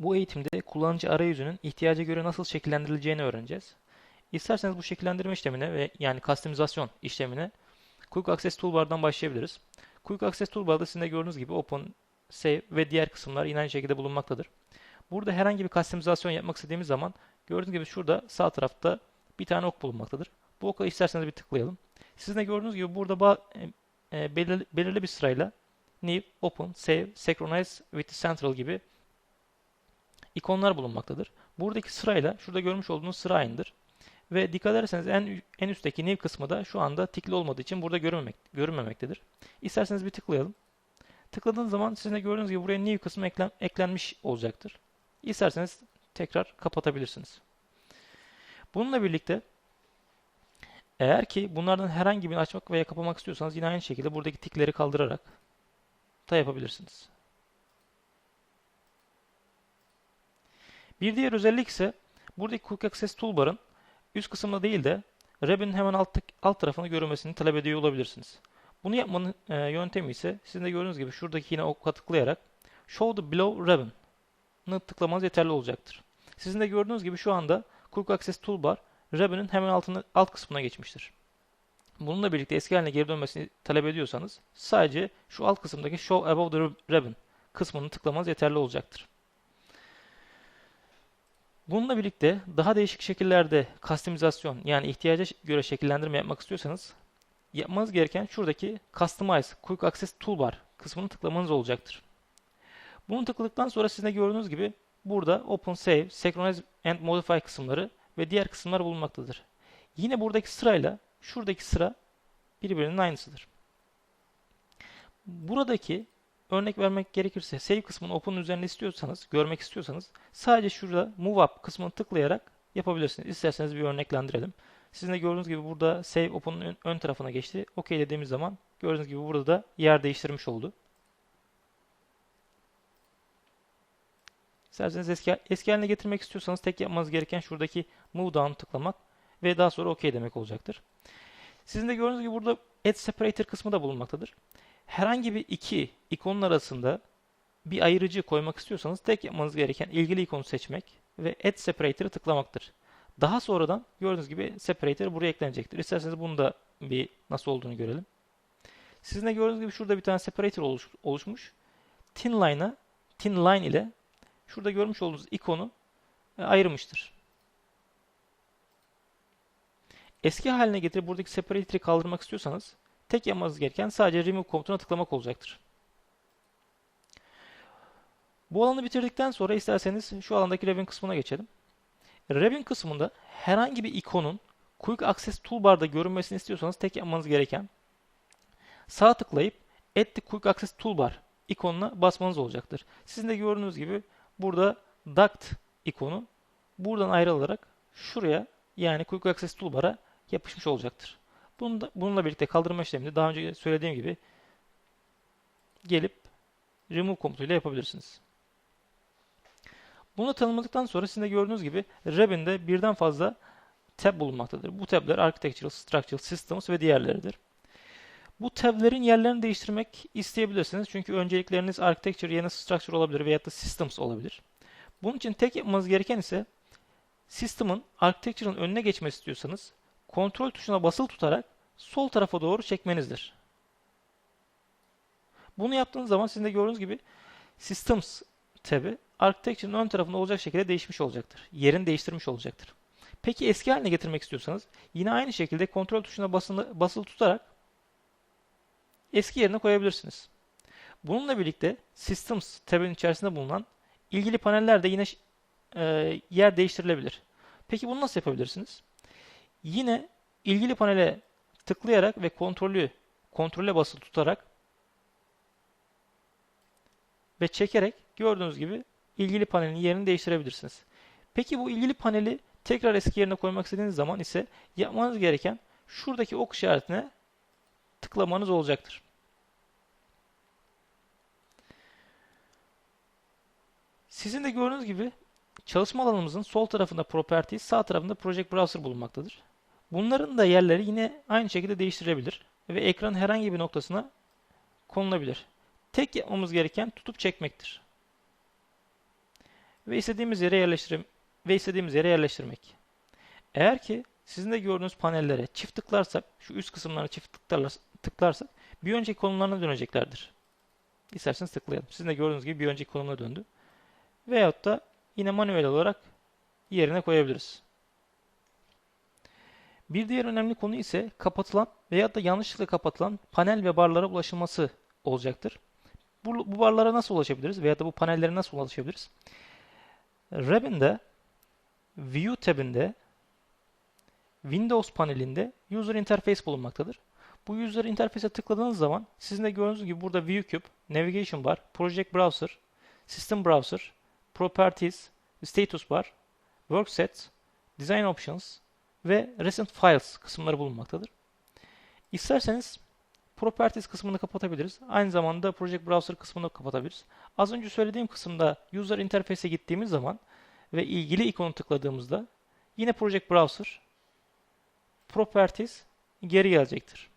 Bu eğitimde kullanıcı arayüzünün ihtiyaca göre nasıl şekillendirileceğini öğreneceğiz. İsterseniz bu şekillendirme işlemine ve yani kastomizasyon işlemine Quick Access Toolbar'dan başlayabiliriz. Quick Access Toolbar'da sizin de gördüğünüz gibi Open, Save ve diğer kısımlar yine aynı şekilde bulunmaktadır. Burada herhangi bir kastomizasyon yapmak istediğimiz zaman gördüğünüz gibi şurada sağ tarafta bir tane ok bulunmaktadır. Bu oka isterseniz bir tıklayalım. Sizin de gördüğünüz gibi burada e, e, belirli bir sırayla New, Open, Save, Synchronize with Central gibi ikonlar bulunmaktadır. Buradaki sırayla şurada görmüş olduğunuz sıra aynıdır. Ve dikkat ederseniz en, en üstteki new kısmı da şu anda tikli olmadığı için burada görünmemek, görünmemektedir. İsterseniz bir tıklayalım. Tıkladığınız zaman sizin de gördüğünüz gibi buraya new kısmı eklen, eklenmiş olacaktır. İsterseniz tekrar kapatabilirsiniz. Bununla birlikte eğer ki bunlardan herhangi birini açmak veya kapamak istiyorsanız yine aynı şekilde buradaki tikleri kaldırarak da yapabilirsiniz. Bir diğer özellik ise buradaki Quick Access Toolbar'ın üst kısımda değil de Ribbon'ın hemen alt, alt tarafını görülmesini talep ediyor olabilirsiniz. Bunu yapmanın e, yöntemi ise sizin de gördüğünüz gibi şuradaki yine oka tıklayarak Show the Below Ribbon'ı tıklamanız yeterli olacaktır. Sizin de gördüğünüz gibi şu anda Quick Access Toolbar Ribbon'ın hemen altına, alt kısmına geçmiştir. Bununla birlikte eski haline geri dönmesini talep ediyorsanız sadece şu alt kısımdaki Show Above the Ribbon kısmını tıklamanız yeterli olacaktır. Bununla birlikte daha değişik şekillerde kastomizasyon yani ihtiyaca göre şekillendirme yapmak istiyorsanız yapmanız gereken şuradaki Customize Quick Access Toolbar kısmını tıklamanız olacaktır. Bunu tıkladıktan sonra sizin de gördüğünüz gibi burada Open Save, Synchronize and Modify kısımları ve diğer kısımlar bulunmaktadır. Yine buradaki sırayla şuradaki sıra birbirinin aynısıdır. Buradaki örnek vermek gerekirse save kısmını open üzerinde istiyorsanız, görmek istiyorsanız sadece şurada move up kısmını tıklayarak yapabilirsiniz. İsterseniz bir örneklendirelim. Sizin de gördüğünüz gibi burada save open'ın ön tarafına geçti. OK dediğimiz zaman gördüğünüz gibi burada da yer değiştirmiş oldu. İsterseniz eski, eski haline getirmek istiyorsanız tek yapmanız gereken şuradaki move down tıklamak ve daha sonra OK demek olacaktır. Sizin de gördüğünüz gibi burada add separator kısmı da bulunmaktadır herhangi bir iki ikonun arasında bir ayırıcı koymak istiyorsanız tek yapmanız gereken ilgili ikonu seçmek ve Add Separator'ı tıklamaktır. Daha sonradan gördüğünüz gibi Separator buraya eklenecektir. İsterseniz bunu da bir nasıl olduğunu görelim. Sizin de gördüğünüz gibi şurada bir tane Separator oluş, oluşmuş. Thin Line'a Thin Line ile şurada görmüş olduğunuz ikonu e, ayırmıştır. Eski haline getirip buradaki Separator'ı kaldırmak istiyorsanız Tek yapmanız gereken sadece remove komutuna tıklamak olacaktır. Bu alanı bitirdikten sonra isterseniz şu alandaki Ribbon kısmına geçelim. Ribbon kısmında herhangi bir ikonun Quick Access Toolbar'da görünmesini istiyorsanız tek yapmanız gereken sağ tıklayıp Add the Quick Access Toolbar ikonuna basmanız olacaktır. Sizin de gördüğünüz gibi burada Duct ikonu buradan ayrılarak şuraya yani Quick Access Toolbar'a yapışmış olacaktır. Bunu da, bununla birlikte kaldırma işlemini daha önce söylediğim gibi gelip remove komutuyla yapabilirsiniz. Bunu tanımladıktan sonra sizin de gördüğünüz gibi Ribbon'de birden fazla tab bulunmaktadır. Bu tabler Architectural, Structural, Systems ve diğerleridir. Bu tablerin yerlerini değiştirmek isteyebilirsiniz. Çünkü öncelikleriniz Architecture yerine Structure olabilir veya da Systems olabilir. Bunun için tek yapmanız gereken ise System'ın Architecture'ın önüne geçmesi istiyorsanız kontrol tuşuna basılı tutarak sol tarafa doğru çekmenizdir. Bunu yaptığınız zaman sizin de gördüğünüz gibi Systems tabi Architecture'ın ön tarafında olacak şekilde değişmiş olacaktır. Yerini değiştirmiş olacaktır. Peki eski haline getirmek istiyorsanız yine aynı şekilde kontrol tuşuna basılı, basılı tutarak eski yerine koyabilirsiniz. Bununla birlikte Systems tabinin içerisinde bulunan ilgili paneller de yine e, yer değiştirilebilir. Peki bunu nasıl yapabilirsiniz? Yine ilgili panele tıklayarak ve kontrolü kontrole basılı tutarak ve çekerek gördüğünüz gibi ilgili panelin yerini değiştirebilirsiniz. Peki bu ilgili paneli tekrar eski yerine koymak istediğiniz zaman ise yapmanız gereken şuradaki ok işaretine tıklamanız olacaktır. Sizin de gördüğünüz gibi çalışma alanımızın sol tarafında Properties, sağ tarafında Project Browser bulunmaktadır. Bunların da yerleri yine aynı şekilde değiştirebilir ve ekranın herhangi bir noktasına konulabilir. Tek yapmamız gereken tutup çekmektir. ve istediğimiz yere yerleştirim ve istediğimiz yere yerleştirmek. Eğer ki sizin de gördüğünüz panellere çift tıklarsak, şu üst kısımlara çift tıklarsak bir önceki konumlarına döneceklerdir. İsterseniz tıklayalım. Sizin de gördüğünüz gibi bir önceki konumuna döndü. Veyahut da yine manuel olarak yerine koyabiliriz. Bir diğer önemli konu ise kapatılan veya da yanlışlıkla kapatılan panel ve barlara ulaşılması olacaktır. Bu, bu barlara nasıl ulaşabiliriz veya da bu panellere nasıl ulaşabiliriz? Ribbon'de View tabinde Windows panelinde User Interface bulunmaktadır. Bu User Interface'e tıkladığınız zaman sizin de gördüğünüz gibi burada View Cube, Navigation Bar, Project Browser, System Browser, Properties, Status Bar, Worksets, Design Options ve Recent Files kısımları bulunmaktadır. İsterseniz Properties kısmını kapatabiliriz. Aynı zamanda Project Browser kısmını da kapatabiliriz. Az önce söylediğim kısımda User Interface'e gittiğimiz zaman ve ilgili ikonu tıkladığımızda yine Project Browser, Properties geri gelecektir.